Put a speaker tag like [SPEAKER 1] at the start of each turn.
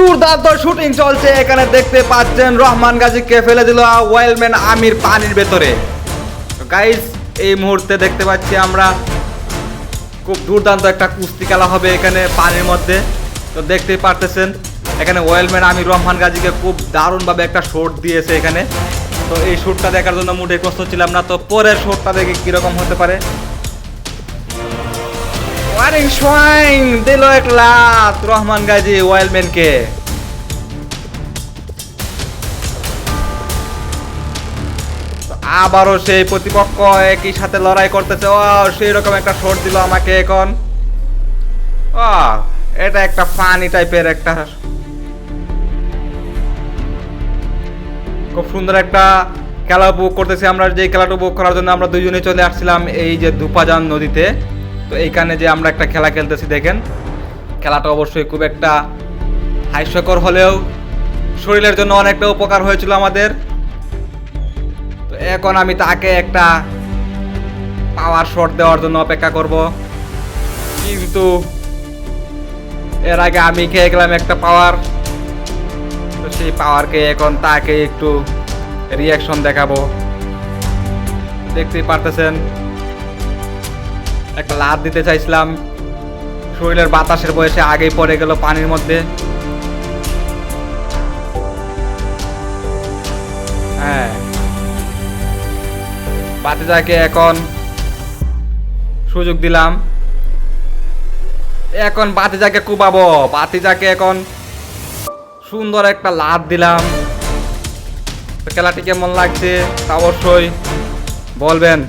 [SPEAKER 1] দুর্দান্ত শুটিং চলছে। এখানে দেখতে পাচ্ছেন রহমান গাজীকে ফেলে দিল ওয়েলম্যান আমির পানির ভেতরে। গাইস এই মুহূর্তে দেখতে পাচ্ছি আমরা খুব দুর্দান্ত একটা কুস্তি খেলা হবে এখানে পানির মধ্যে। তো দেখতেই পারতেছেন, এখানে ওয়েলম্যান আমির রহমান গাজীকে খুব দারুণভাবে একটা শট দিয়েছে এখানে। তো এই শটটা দেখার জন্য মুডে প্রস্তুত ছিলাম না, তো পরের শটটা দেখে কীরকম হতে পারে। ওয়ারিং সোয়াইং দিল এক লাত রহমান গাজী ওয়েলম্যানকে আবারও সেই প্রতিপক্ষ একই সাথে লড়াই করতেছে। ও সেই রকম একটা শট দিল আমাকে এখন। ও, এটা একটা ফানি টাইপের একটা খুব সুন্দর একটা খেলা উপভোগ করতেছি আমরা। যে খেলাটা উপভোগ করার জন্য আমরা দুজনে চলে আসছিলাম এই যে দুপাজান নদীতে। তো এইখানে যে আমরা একটা খেলা খেলতেছি, দেখেন। খেলাটা অবশ্যই খুব একটা হাস্যকর হলেও শরীরের জন্য অনেকটা উপকার হয়েছিল আমাদের। তো এখন আমি তাকে একটা পাওয়ার শট দেওয়ার জন্য অপেক্ষা করব। কিন্তু এর আগে আমি খেয়ে গেলাম একটা পাওয়ার তো সেই পাওয়ারকে এখন তাকে একটু রিয়াকশন দেখাবো। দেখতেই পারতেছেন। একটা লাভ দিতে চাইছিলাম। শরীরের বাতাসের বয়সে আগেই পড়ে গেল পানির মধ্যে। হ্যাঁ। বাতিজাকে এখন সুযোগ দিলাম। এখন বাতিজাকে কুবাবো বাতিজাকে এখন সুন্দর একটা লাভ দিলাম। খেলাটি কেমন লাগছে অবশ্যই বলবেন।